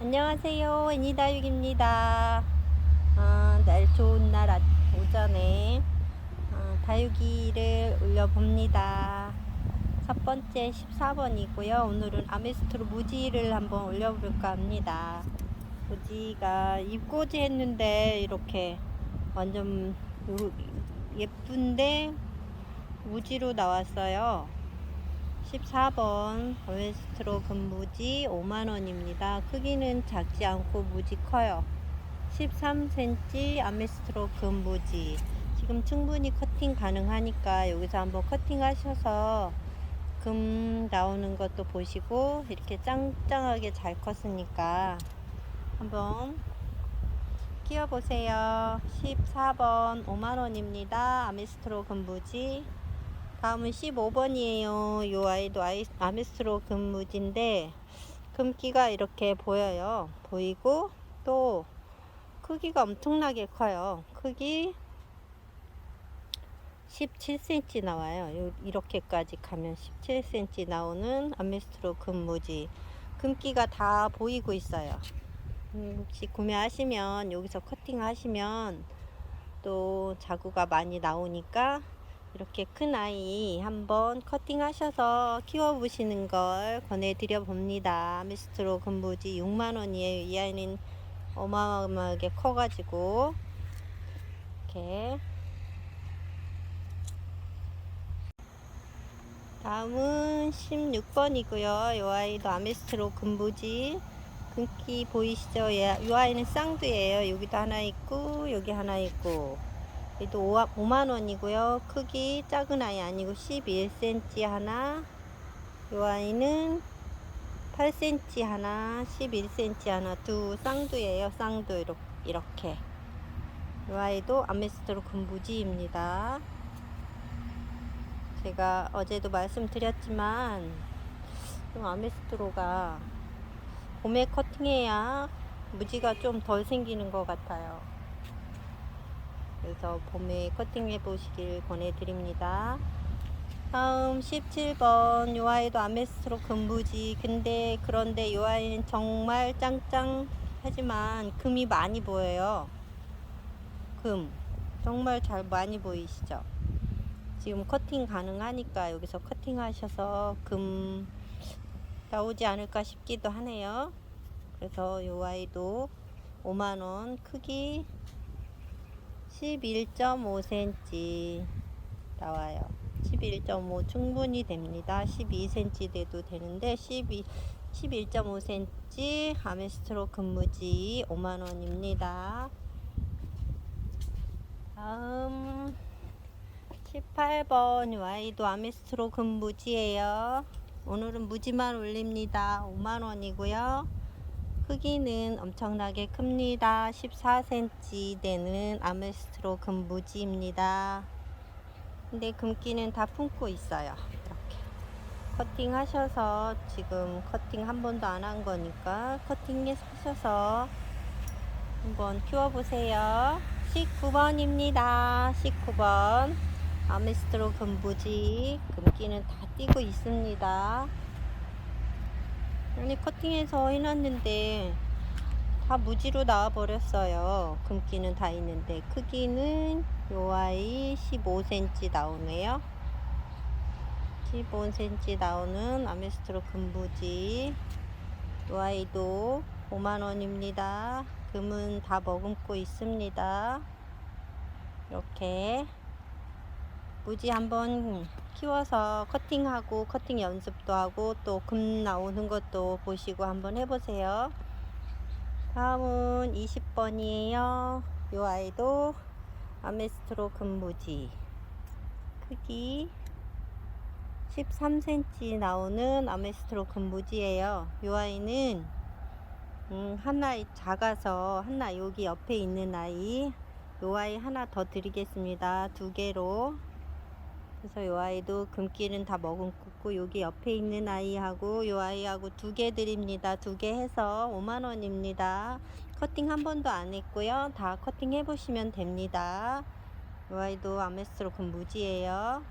안녕하세요. 애니다육입니다. 아, 날 좋은 날 아- 오전에 아, 다육이를 올려봅니다. 첫 번째 14번이고요. 오늘은 아메스트로 무지를 한번 올려볼까 합니다. 무지가 입꼬지 했는데 이렇게 완전 요- 예쁜데 무지로 나왔어요. 14번 웨스트로 금무지 5만원입니다. 크기는 작지 않고 무지 커요. 13cm 아메스트로 금무지. 지금 충분히 커팅 가능하니까 여기서 한번 커팅 하셔서 금 나오는 것도 보시고 이렇게 짱짱하게 잘 컸으니까 한번 키워보세요. 14번 5만원입니다. 아메스트로 금무지. 다음은 15번이에요. 요 아이도 아이, 아메스트로 금무지인데 금기가 이렇게 보여요. 보이고 또 크기가 엄청나게 커요. 크기 17cm 나와요. 요- 이렇게까지 가면 17cm 나오는 아메스트로 금무지. 금기가 다 보이고 있어요. 음, 혹시 구매하시면 여기서 커팅 하시면 또 자구가 많이 나오니까 이렇게 큰 아이 한번 커팅 하셔서 키워 보시는 걸 권해드려 봅니다. 미스트로 금부지 6만원이에요. 이 아이는 어마어마하게 커가지고 이렇게 다음은 16번이고요. 이 아이도 아메스트로 금부지 금기 보이시죠? 얘- 이 아이는 쌍두예요. 여기도 하나 있고 여기 하나 있고 얘도 5만 원이고요. 크기 작은 아이 아니고 11cm 하나. 이 아이는 8cm 하나, 11cm 하나 두 쌍두예요. 쌍두 이렇게. 이렇게. 이 아이도 아메스트로 금부지입니다. 제가 어제도 말씀드렸지만 좀 아메스트로가 봄에 커팅해야 무지가 좀 덜 생기는 것 같아요. 그래서 봄에 커팅해 보시길 권해드립니다. 다음 17번 요 아이도 아메스트로 금부지 근데 그런데 요 아이는 정말 짱짱하지만 금이 많이 보여요. 금 정말 잘 많이 보이시죠? 지금 커팅 가능하니까 여기서 커팅 하셔서 금 나오지 않을까 싶기도 하네요. 그래서 요 아이도 5만원 크기 11.5cm 나와요. 11.5 충분히 됩니다. 12cm 돼도 되는데 12 11.5cm 아메스트로 금무지 5만원입니다. 다음 18번 와이도 아메스트로 금무지예요. 오늘은 무지만 올립니다. 5만원이고요. 크기는 엄청나게 큽니다. 14cm 되는 아메스트로 금무지입니다. 근데 금기는 다 품고 있어요. 이렇게. 커팅 하셔서 지금 커팅 한 번도 안 한 거니까 커팅해 하셔서 한번 키워보세요. 19번입니다. 19번. 아메스트로 금부지. 금기는 다 띄고 있습니다. 아니 커팅해서 해놨는데 다 무지로 나와 버렸어요. 금기는 다 있는데 크기는 요 아이 15cm 나오네요. 15cm 나오는 아메스트로 금부지. 요 아이도 5만원입니다. 금은 다 머금고 있습니다. 이렇게 무지 한번 키워서 커팅하고 커팅 연습도 하고 또 금 나오는 것도 보시고 한번 해보세요. 다음은 20번이에요. 요 아이도 아메스트로 금무지 크기 13cm 나오는 아메스트로 금무지예요. 요 아이는 음, 하나 작아서 하나 여기 옆에 있는 아이 요 아이 하나 더 드리겠습니다. 두 개로 그래서 요 아이도 금기는 다 머금고 여기 옆에 있는 아이하고 요 아이하고 두 개 드립니다. 두 개 해서 5만 원입니다. 커팅 한 번도 안 했고요. 다 커팅 해보시면 됩니다. 요 아이도 아메스트로 금무지예요.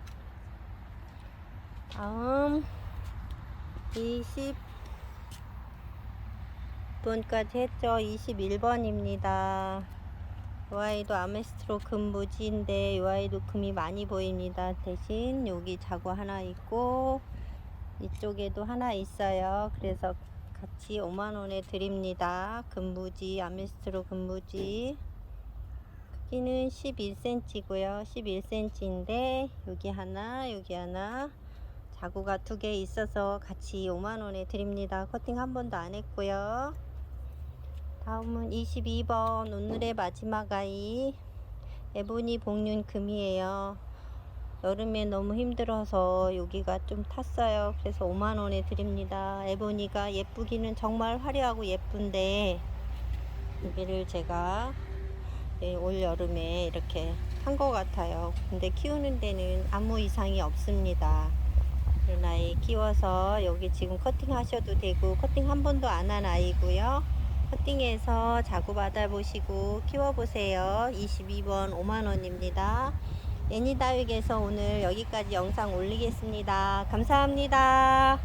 다음 20 입분까지 했죠. 21번입니다. 이 아이도 아메스트로 금 무지인데 이 아이도 금이 많이 보입니다. 대신 여기 자구 하나 있고 이쪽에도 하나 있어요. 그래서 같이 5만원에 드립니다. 금무지, 아메스트로 금무지. 크기는 11cm고요. 11cm인데 여기 하나, 여기 하나 자구가 두 개 있어서 같이 5만원에 드립니다. 커팅 한 번도 안 했고요. 다음은 22번 오늘의 마지막 아이 에보니 복륜 금이에요. 여름에 너무 힘들어서 여기가 좀 탔어요. 그래서 5만원에 드립니다. 에보니가 예쁘기는 정말 화려하고 예쁜데 여기를 제가 네, 올 여름에 이렇게 한 것 같아요. 근데 키우는 데는 아무 이상이 없습니다. 이런 아이 키워서 여기 지금 커팅 하셔도 되고 커팅 한 번도 안 한 아이고요. 커팅해서 자구 받아보시고 키워보세요. 22번 5만원입니다. 애니다육에서 오늘 여기까지 영상 올리겠습니다. 감사합니다.